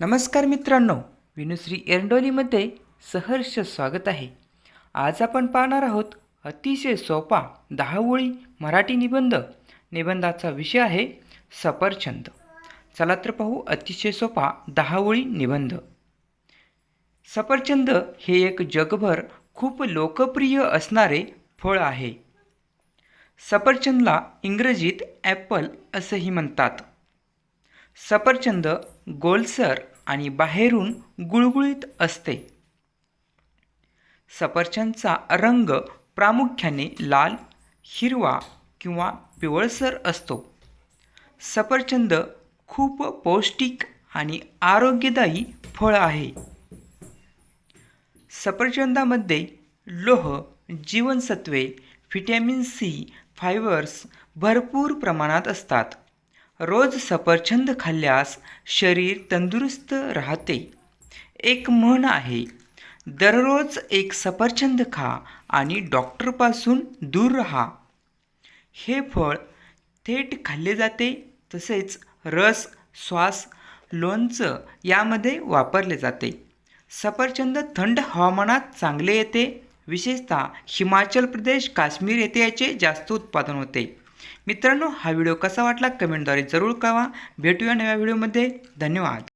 नमस्कार मित्रांनो विनुश्री एरंडोलीमध्ये सहर्ष स्वागत आहे. आज आपण पाहणार आहोत अतिशय सोपा दहावळी मराठी निबंध. निबंधाचा विषय आहे सफरचंद. चला तर पाहू अतिशय सोपा दहावळी निबंध. सफरचंद हे एक जगभर खूप लोकप्रिय असणारे फळ आहे. सफरचंदला इंग्रजीत ॲपल असंही म्हणतात. सफरचंद गोलसर आणि बाहेरून गुळगुळीत असते. सफरचंदचा रंग प्रामुख्याने लाल हिरवा किंवा पिवळसर असतो. सफरचंद खूप पौष्टिक आणि आरोग्यदायी फळ आहे. सफरचंदामध्ये लोह जीवनसत्वे व्हिटॅमिन सी फायबर्स भरपूर प्रमाणात असतात. रोज सफरचंद खाल्ल्यास शरीर तंदुरुस्त राहते. एक म्हण आहे दररोज एक सफरचंद खा आणि डॉक्टरपासून दूर राहा. हे फळ थेट खाल्ले जाते तसेच रस श्वास लोणचं यामध्ये वापरले जाते. सफरचंद थंड हवामानात चांगले येते विशेषतः हिमाचल प्रदेश काश्मीर येथे याचे जास्त उत्पादन होते. मित्रांनो हा व्हिडिओ कसा वाटला कमेंटद्वारे जरूर कळवा. भेटूया नव्या व्हिडिओमध्ये. धन्यवाद.